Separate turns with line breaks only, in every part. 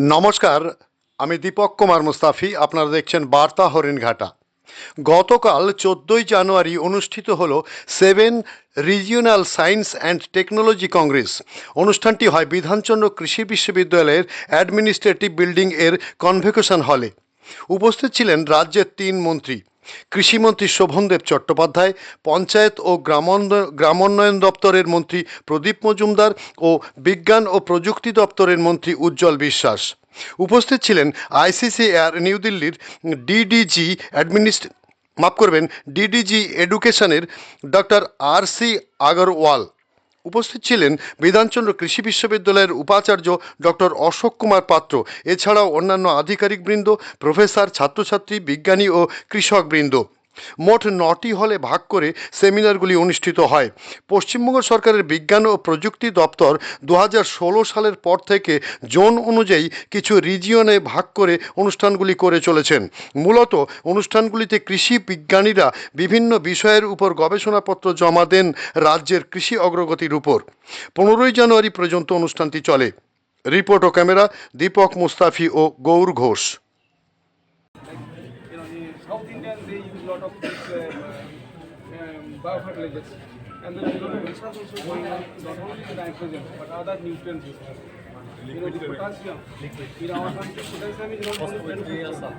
নমস্কার, আমি দীপক কুমার মুস্তাফি, আপনারা দেখছেন বার্তা হরিণঘাটা। গতকাল চোদ্দোই জানুয়ারি অনুষ্ঠিত হল seven regional science and technology congress. অনুষ্ঠানটি হয় বিধানচন্দ্র কৃষি বিশ্ববিদ্যালয়ের অ্যাডমিনিস্ট্রেটিভ বিল্ডিং এর কনভেকেশন হলে। উপস্থিত ছিলেন রাজ্যের তিন মন্ত্রী। কৃষিমন্ত্রী শোভনদেব চট্টোপাধ্যায়, পঞ্চায়েত ও গ্রামোন্ন- গ্রামোন্নয়ন দপ্তরের মন্ত্রী প্রদীপ মজুমদার ও বিজ্ঞান ও প্রযুক্তি দপ্তরের মন্ত্রী উজ্জ্বল বিশ্বাস। উপস্থিত ছিলেন আইসিসি এয়ার নিউ দিল্লির ডিডিজি অ্যাডমিনিস্ট, মাফ করবেন, ডিডিজি এডুকেশনের ডক্টর আর সি আগরওয়াল। উপস্থিত ছিলেন বিধানচন্দ্র কৃষি বিশ্ববিদ্যালয়ের উপাচার্য ডক্টর অশোক কুমার পাত্র। এছাড়াও অন্যান্য আধিকারিকবৃন্দ, প্রফেসর, ছাত্রছাত্রী, বিজ্ঞানী ও কৃষকবৃন্দ। মোট নটি হলে ভাগ করে সেমিনারগুলি অনুষ্ঠিত হয়। পশ্চিমবঙ্গ সরকারের বিজ্ঞান ও প্রযুক্তি দপ্তর দু হাজার ষোলো সালের পর থেকে জোন অনুযায়ী কিছু রিজিয়নে ভাগ করে অনুষ্ঠানগুলি করে চলেছেন। মূলত অনুষ্ঠানগুলিতে কৃষি বিজ্ঞানীরা বিভিন্ন বিষয়ের উপর গবেষণাপত্র জমা দেন রাজ্যের কৃষি অগ্রগতির উপর। পনেরোই জানুয়ারি পর্যন্ত অনুষ্ঠানটি চলে। রিপোর্ট ও camera Dipak Mustafi O
Gour Ghosh. Biofertilizers. And research also going on, not only the nitrogen, but other nutrients. You know, the potassium. In our country, potassium is not only beneficial.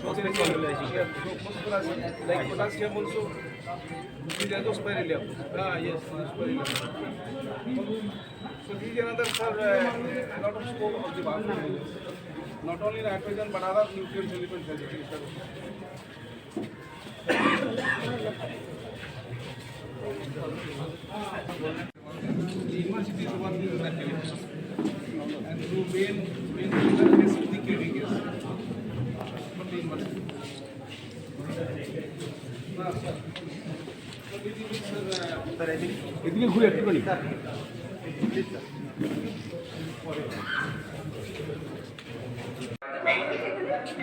So there is yeah, so like potassium also, is azospirillum. Ah, yes, azospirillum. So these another for uh, a lot of scope of the biofertilizers. Not only nitrogen, but other nutrient elements well. The university is working on that element. And through main, main interface with the KDKs. But the university. না, sir. So this is, sir, uh, এদিকে ঘুরে একটুখানি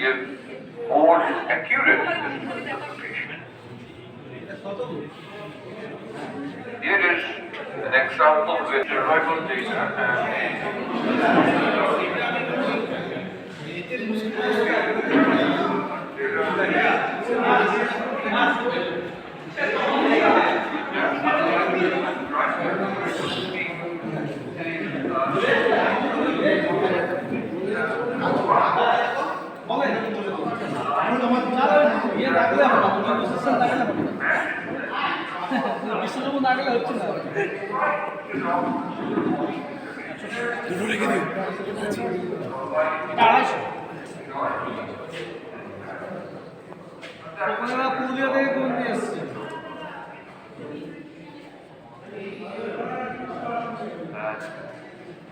give all his accurate interpretation. here is an example with the rival data Olha,
ওখানে পুরুলিয়া থেকে কোন নিয়ে এসছে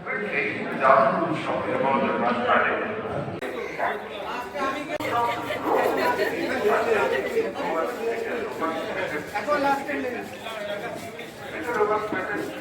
quickly without talking dos
patas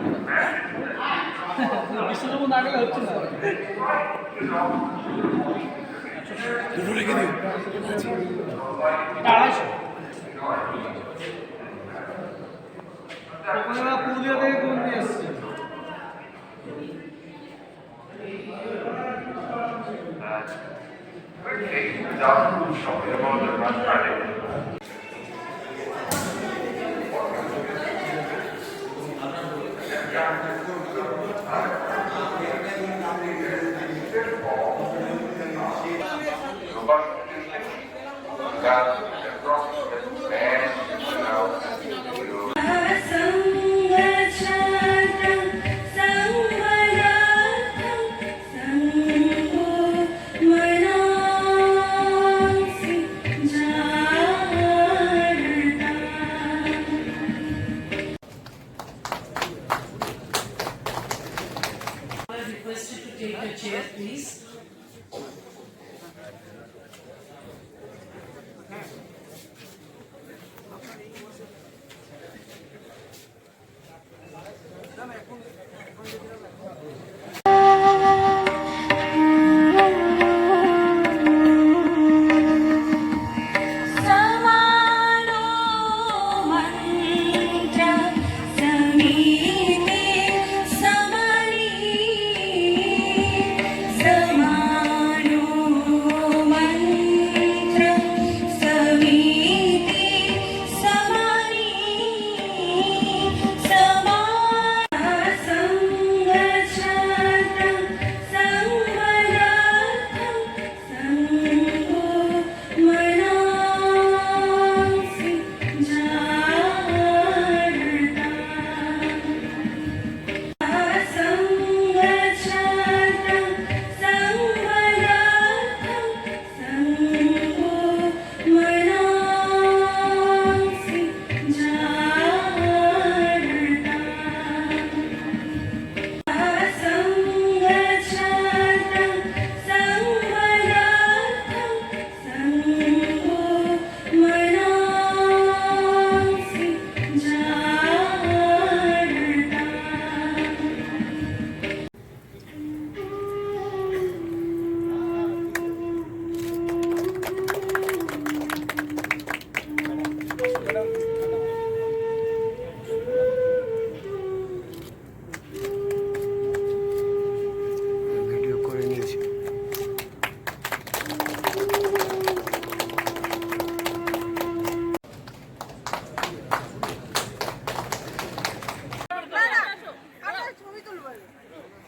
Purulia থেকে কোন
quickly without
requested
to take a chair, please.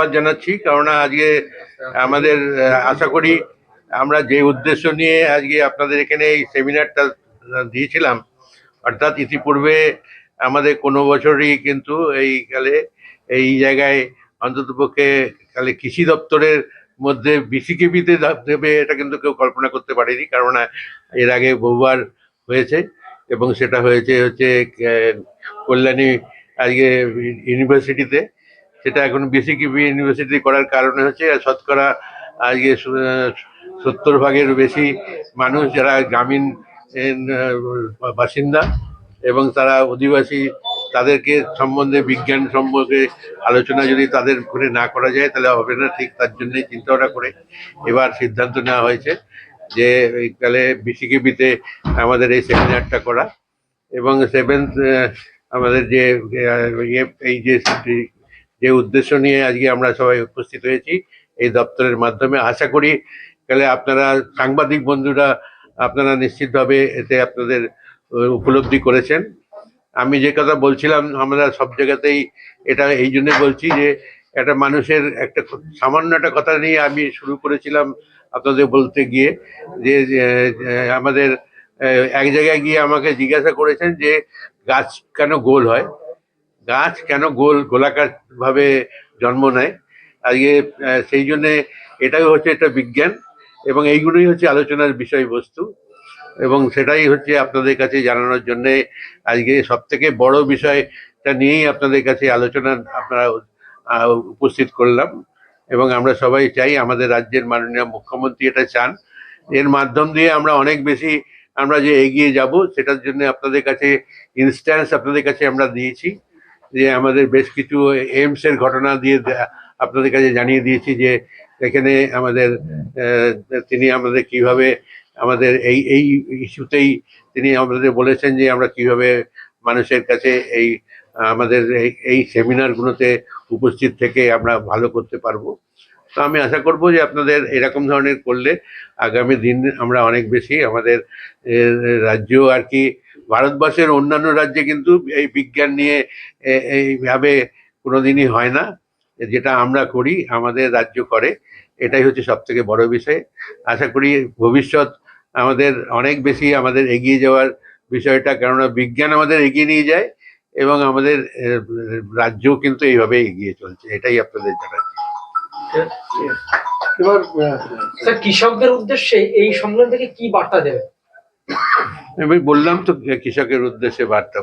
ধন্যবাদ জানাচ্ছি, কেননা আজকে আমাদের, আশা করি আমরা যে উদ্দেশ্য নিয়ে আজকে আপনাদের এখানে এই সেমিনারটা দিয়েছিলাম, অর্থাৎ ইতিপূর্বে আমাদের কোনো বছরই কিন্তু এই কালে, এই জায়গায় অন্ততপক্ষে কালে কৃষি দপ্তরের মধ্যে বিসিকেবিতে দেবে এটা কিন্তু কেউ কল্পনা করতে পারেনি কারণ এর আগে বহুবার হয়েছে এবং সেটা হয়েছে হচ্ছে কল্যাণী আজকে ইউনিভার্সিটিতে। সেটা এখন বিসিকিবি ইউনিভার্সিটি করার কারণে হচ্ছে শতকরা আজকে সত্তর ভাগের বেশি মানুষ যারা গ্রামীণ বাসিন্দা এবং তারা অধিবাসী, তাদেরকে সম্বন্ধে, বিজ্ঞান সম্পর্কে আলোচনা যদি তাদের করে না করা যায়, তাহলে হবে না ঠিক তার জন্যই চিন্তা ভাবনা করে এবার সিদ্ধান্ত নেওয়া হয়েছে যে এইকালে বিসিকেবিতে আমাদের এই সেমিনারটা করা এবং সেভেন্থ আমাদের যে এই যে যে উদ্দেশ্য নিয়ে আজকে আমরা সবাই উপস্থিত হয়েছি এই দপ্তরের মাধ্যমে, আশা করি তাহলে আপনারা সাংবাদিক বন্ধুরা আপনারা নিশ্চিতভাবে এতে আপনাদের উপলব্ধি করেছেন। আমি যে কথা বলছিলাম, আমরা সব জায়গাতেই এটা এই জন্য বলছি যে একটা মানুষের একটা সামান্য একটা কথা নিয়ে আমি শুরু করেছিলাম আপনাদের বলতে গিয়ে যে আমাদের এক জায়গায় গিয়ে আমাকে জিজ্ঞাসা করেছেন যে গাছ কেন গোল হয়? গাছ কেন গোল গোলাকার ভাবে জন্ম নেয়? আজকে সেই জন্যে এটাই হচ্ছে একটা বিজ্ঞান এবং এইগুলোই হচ্ছে আলোচনার বিষয়বস্তু এবং সেটাই হচ্ছে আপনাদের কাছে জানানোর জন্য আজকে সব থেকে বড় বিষয়টা নিয়েই আপনাদের কাছে আলোচনা আপনারা উপস্থিত করলাম এবং আমরা সবাই চাই আমাদের রাজ্যের মাননীয় মুখ্যমন্ত্রী এটা চান। এর মাধ্যম দিয়ে আমরা অনেক বেশি আমরা যে এগিয়ে যাব সেটার জন্য আপনাদের কাছে ইনস্ট্যান্স আপনাদের কাছে আমরা দিয়েছি। যে আমাদের বেশ কিছু এইমস এর ঘটনা দিয়ে আপনাদের কাছে জানিয়ে দিয়েছি যে এখানে আমাদের তিনি আমাদের কীভাবে আমাদের এই এই ইস্যুতেই তিনি আমাদের বলেছেন যে আমরা কীভাবে মানুষের কাছে এই, আমাদের এই এই সেমিনারগুলোতে উপস্থিত থেকে আমরা ভালো করতে পারব। তো আমি আশা করব যে আপনাদের এরকম ধরনের করলে আগামী দিন আমরা অনেক বেশি আমাদের রাজ্য আর কি ভারতবর্ষের অন্যান্য রাজ্যে কিন্তু এই বিজ্ঞান নিয়ে এ- এইভাবে কোনোদিনই হয় না। যেটা আমরা করি আমাদের রাজ্য করে এটাই হচ্ছে সব থেকে বড় বিষয়। আশা করি ভবিষ্যৎ আমাদের অনেক বেশি আমাদের এগিয়ে যাওয়ার বিষয়টা কেননা বিজ্ঞান আমাদের এগিয়ে নিয়ে যায় এবং আমাদের রাজ্য কিন্তু এইভাবে এগিয়ে চলছে এটাই আপনাদের জানাচ্ছি
স্যার কৃষকদের উদ্দেশ্যে এই সম্মেলন থেকে কি বার্তা দেবে
আমি বললাম তো কৃষকের উদ্দেশ্যে বার্তা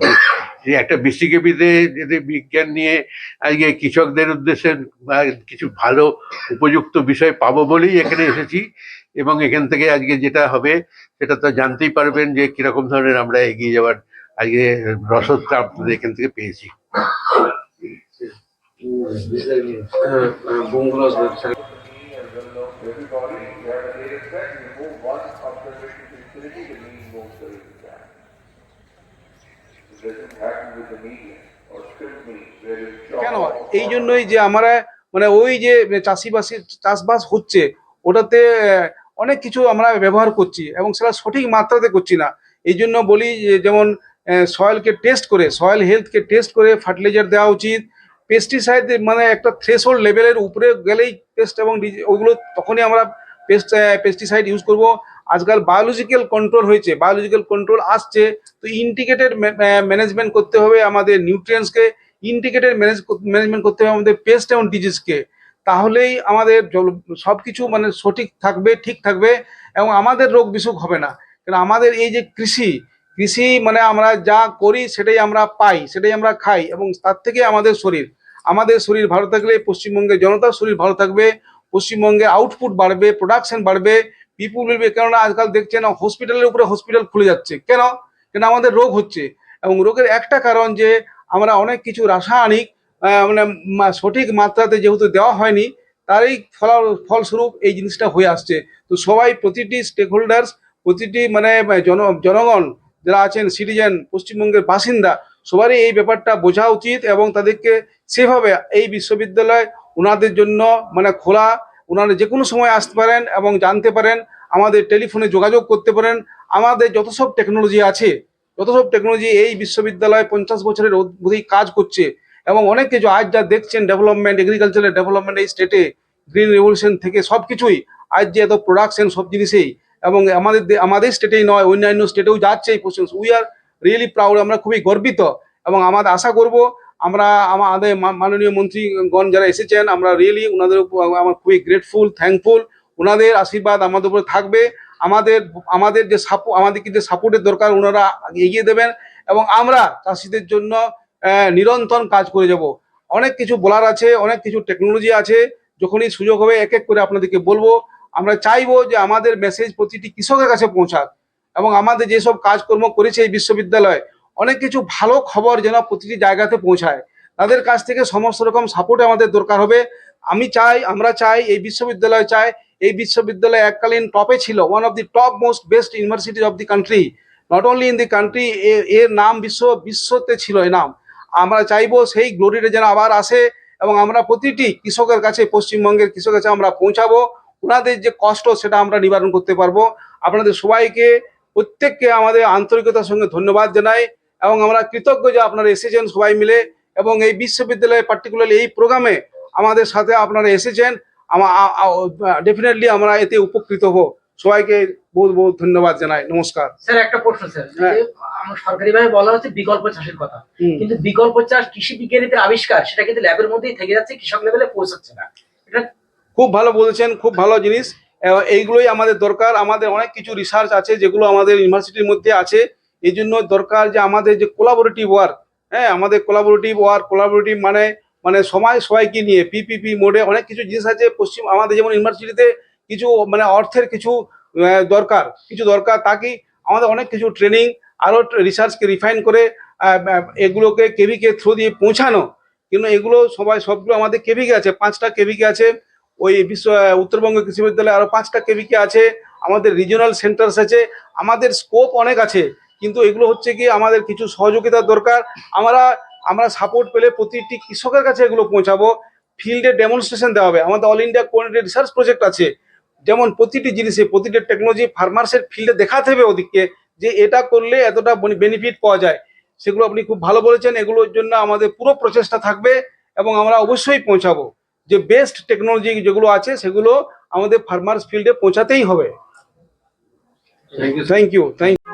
যে একটা বিসিকেপিতে যদি বিজ্ঞান নিয়ে আজকে কৃষকদের উদ্দেশ্যে কিছু ভালো উপযুক্ত বিষয় পাবো বলেই এখানে এসেছি এবং এখান থেকে আজকে যেটা হবে সেটা তো জানতেই পারবেন যে কীরকম ধরনের আমরা এগিয়ে যাওয়ার আজকে রসদটা আপনাদের এখান থেকে পেয়েছি।
কেন? এই জন্যই যে আমরা মানে ওই যে চাষিবাসী চাষবাস হচ্ছে ওটাতে অনেক কিছু আমরা ব্যবহার করছি এবং সেটা সঠিক মাত্রাতে করছি না। এই জন্য বলি যেমন সয়েলকে টেস্ট করে সয়েল হেলথকে টেস্ট করে ফার্টিলাইজার দেওয়া উচিত। পেস্টিসাইড মানে একটা থ্রেশহোল্ড লেভেলের উপরে গেলেই পেস্ট এবং ওগুলো তখনই আমরা পেস্ট পেস্টিসাইড ইউজ করব। আজকাল বায়োলজিক্যাল কন্ট্রোল হয়েছে বায়োলজিক্যাল কন্ট্রোল আসছে, তো ইন্টিগ্রেটেড ম্যানেজমেন্ট করতে হবে আমাদের নিউট্রিয়েন্টসকে ইন্টিগ্রেটেড ম্যানেজ ম্যানেজমেন্ট করতে হবে আমাদের পেস্ট এবং ডিজিজকে তাহলেই আমাদের জল সব কিছু মানে সঠিক থাকবে, ঠিক থাকবে এবং আমাদের রোগ বিসুখ হবে না। কারণ আমাদের এই যে কৃষি কৃষি মানে আমরা যা করি সেটাই আমরা পাই, সেটাই আমরা খাই এবং তার থেকে আমাদের শরীর। আমাদের শরীর ভালো থাকলে পশ্চিমবঙ্গের জনতার শরীর ভালো থাকবে পশ্চিমবঙ্গে আউটপুট বাড়বে প্রোডাকশন বাড়বে পিপুল উইল বি কেননা আজকাল দেখছেন হসপিটালের উপরে হসপিটাল খুলে যাচ্ছে। কেন? কেন আমাদের রোগ হচ্ছে। এবং রোগের একটা কারণ যে, আমরা অনেক কিছু রাসায়নিক মানে সঠিক মাত্রাতে যেহেতু দেওয়া হয়নি, তারই ফল, ফলস্বরূপ এই জিনিসটা হয়ে আসছে। তো সবাই, প্রতিটি স্টেক হোল্ডার্স প্রতিটি মানে জন, জনগণ যারা আছেন সিটিজেন পশ্চিমবঙ্গের বাসিন্দা, সবারই এই ব্যাপারটা বোঝা উচিত এবং তাদেরকে সেভাবে এই বিশ্ববিদ্যালয় ওনাদের জন্য মানে খোলা ওনারা যে কোনো সময় আসতে পারেন এবং জানতে পারেন, আমাদের টেলিফোনে যোগাযোগ করতে পারেন। আমাদের যত সব টেকনোলজি আছে, যত সব টেকনোলজি এই বিশ্ববিদ্যালয় পঞ্চাশ বছরের অধিক কাজ করছে এবং অনেক কিছু আজ যা দেখছেন ডেভেলপমেন্ট এগ্রিকালচারের ডেভেলপমেন্ট এই স্টেটে গ্রিন রেভলিউশন থেকে সব কিছুই আজ যে এত প্রোডাকশন সব জিনিসেই এবং আমাদের আমাদের স্টেটেই নয়, অন্যান্য স্টেটেও যাচ্ছে এই পশ্চিম উই আর রিয়েলি প্রাউড আমরা খুবই গর্বিত এবং আমাদের আশা করব আমরা আমাদের মাননীয় মন্ত্রীগণ যারা এসেছেন, আমরা রিয়েলি ওনাদের আমার খুবই গ্রেটফুল থ্যাঙ্কফুল ওনাদের আশীর্বাদ আমাদের উপরে থাকবে। আমাদের আমাদের যে সাপো আমাদেরকে যে সাপোর্টের দরকার ওনারা এগিয়ে দেবেন এবং আমরা চাষিদের জন্য নিরন্তর কাজ করে যাব। অনেক কিছু বলার আছে, অনেক কিছু টেকনোলজি আছে। যখনই সুযোগ হবে এক এক করে আপনাদেরকে বলব। আমরা চাইব যে আমাদের মেসেজ প্রতিটি কৃষকের কাছে পৌঁছাক এবং আমাদের যেসব কাজকর্ম করেছে এই বিশ্ববিদ্যালয় অনেক কিছু ভালো খবর যেন প্রতিটি জায়গাতে পৌঁছায়। তাদের কাছ থেকে সমস্ত রকম সাপোর্ট আমাদের দরকার হবে। আমি চাই, আমরা চাই, এই বিশ্ববিদ্যালয় চাই। এই বিশ্ববিদ্যালয় এককালীন টপে ছিল one of the top most best university of the country not only in the country এর নাম বিশ্ব, বিশ্বতে ছিল এই নাম। আমরা চাইব সেই গ্লোরিটা যেন আবার আসে এবং আমরা প্রতিটি কৃষকের কাছে, পশ্চিমবঙ্গের কৃষকের কাছে আমরা পৌঁছাবো। ওনাদের যে কষ্ট, সেটা আমরা নিবারণ করতে পারব। আপনাদের সবাইকে, প্রত্যেককে আমাদের আন্তরিকতার সঙ্গে ধন্যবাদ জানাই। এবং আমরা কৃতজ্ঞ যে আপনারা এসেছেন সবাই মিলে এবং এই বিশ্ববিদ্যালয়ে পার্টিকুলারলি এই প্রোগ্রামে আমাদের সাথে আপনারা এসেছেন। আমার ডেফিনেটলি আমরা এতে উপকৃত হব। সবাইকে বহুত বহুত ধন্যবাদ জানাই। নমস্কার।
স্যার একটা প্রশ্ন স্যার।
হ্যাঁ।
সরকারিভাবে বলা হচ্ছে বিকল্প চাষের কথা। কিন্তু বিকল্প চাষ কৃষি বিজ্ঞানীদের আবিষ্কার সেটা কিন্তু ল্যাবের মধ্যেই থেকে যাচ্ছে কৃষক লেভেলে পৌঁছাচ্ছে না। এটা
খুব ভালো বলেছেন খুব ভালো জিনিস। এইগুলোই আমাদের দরকার। আমাদের অনেক কিছু রিসার্চ আছে যেগুলো আমাদের ইউনিভার্সিটির মধ্যে আছে। এই জন্য দরকার যে আমাদের যে কোলাবোরেটিভ ওয়ার্ক হ্যাঁ আমাদের কোলাবোরেটিভ ওয়ার্ক কোলাবোরেটিভ মানে মানে সময় সবাইকে নিয়ে পিপিপি মোডে অনেক কিছু জিনিস আছে, পশ্চিম, আমাদের যেমন ইউনিভার্সিটিতে কিছু মানে অর্থের কিছু দরকার কিছু দরকার তাকে আমাদের অনেক কিছু ট্রেনিং আরও রিসার্চকে রিফাইন করে এগুলোকে কেভিকে থ্রু দিয়ে পৌঁছানো। কিন্তু এগুলো সবাই, সবগুলো আমাদের কেভিকে আছে, পাঁচটা কেভিকে আছে, ওই বিশ্ব উত্তরবঙ্গ কৃষি বিশ্ববিদ্যালয়ে আরও পাঁচটা কেভিকে আছে, আমাদের রিজিওনাল সেন্টার্স আছে, আমাদের স্কোপ অনেক আছে। কিন্তু এগুলো হচ্ছে কি আমাদের কিছু সহযোগিতার দরকার। আমরা আমরা সাপোর্ট পেলে প্রতিটি কৃষকের কাছে এগুলো পৌঁছাবো। ফিল্ডে ডেমনস্ট্রেশন দেওয়া হবে। আমাদের all India coordinated research project আছে। যেমন প্রতিটি জিনিসে প্রতিটি টেকনোলজি ফার্মার্সের ফিল্ডে দেখাতে হবে ওদিককে যে এটা করলে এতটা বেনিফিট পাওয়া যায়। সেগুলো আপনি খুব ভালো বলেছেন। এগুলোর জন্য আমাদের পুরো প্রচেষ্টা থাকবে এবং আমরা অবশ্যই পৌঁছাবো। যে বেস্ট টেকনোলজি যেগুলো আছে সেগুলো আমাদের ফার্মার্স ফিল্ডে পৌঁছাতেই হবে। Thank you thank you